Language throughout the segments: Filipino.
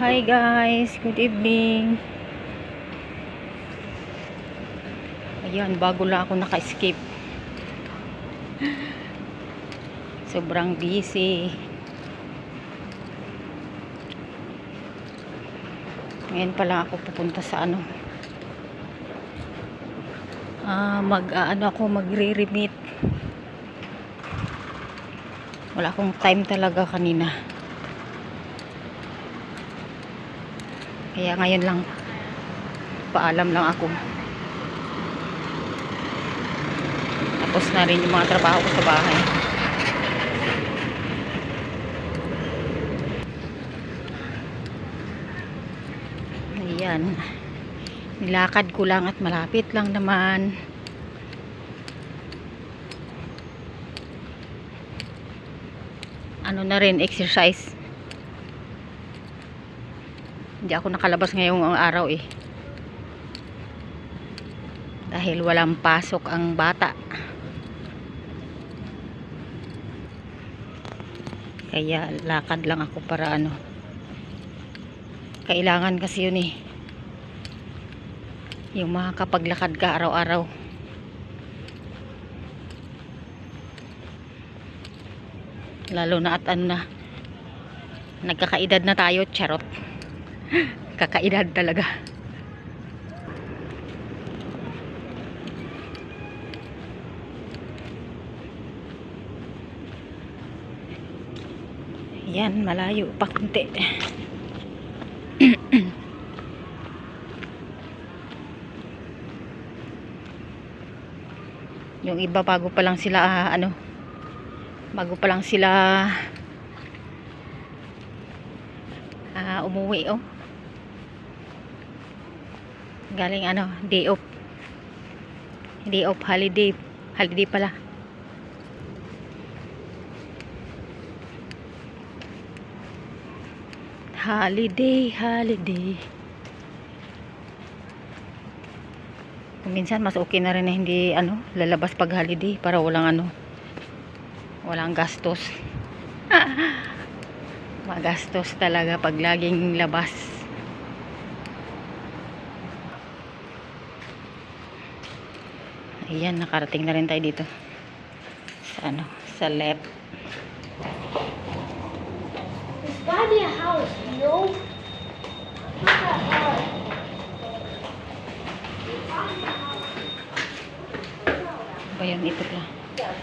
Hi guys, good evening. Ayan, bago lang ako naka-escape. Sobrang busy. Ngayon pa lang ako pupunta sa ano. Ah, mag ano ako magre-remit. Wala akong time talaga kanina. Kaya ngayon lang paalam lang ako. Tapos na rin yung mga trabaho ko sa bahay. Ayan. Nilakad ko lang at malapit lang naman. Ano na rin, exercise. Hindi ako nakalabas ngayong araw eh. Dahil walang pasok ang bata. Kaya lakad lang ako para ano. Kailangan kasi yun eh. Yung makakapaglakad ka araw-araw. Lalo na at ano na. Nagkakaedad na tayo, charot. Kakaedad talaga. Yan, malayo pa kunti. Yung iba bago pa lang sila ah, ano bago pa lang sila ah, umuwi oh. Galing ano, day off. Day off holiday. Holiday pala. Holiday, holiday. Kung minsan mas okay na rin na hindi ano, lalabas pag holiday para walang ano, walang gastos. Magastos talaga pag laging labas. Ayan, nakarating na rin tayo dito. Sa ano, sa left. There's gotta be a house, you know? Not that hard. Ba yun, ito pala. Yeah,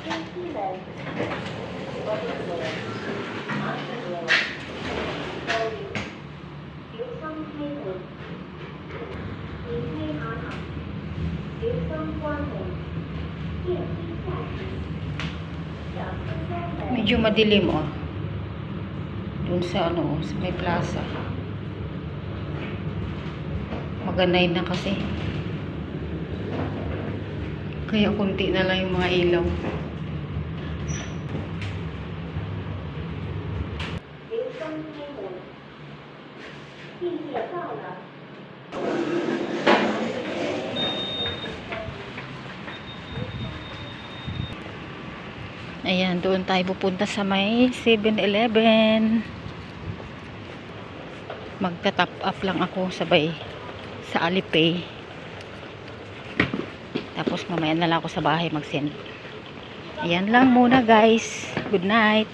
Medyo madilim oh. Doon sa ano, sa may plaza. Maganay na kasi. Kaya kunti na lang yung mga ilaw. Ayan, doon tayo pupunta sa may 7-Eleven. Magta-top up lang ako sabay sa Alipay. Tapos mamaya na lang ako sa bahay mag-send. Ayan lang muna guys. Good night.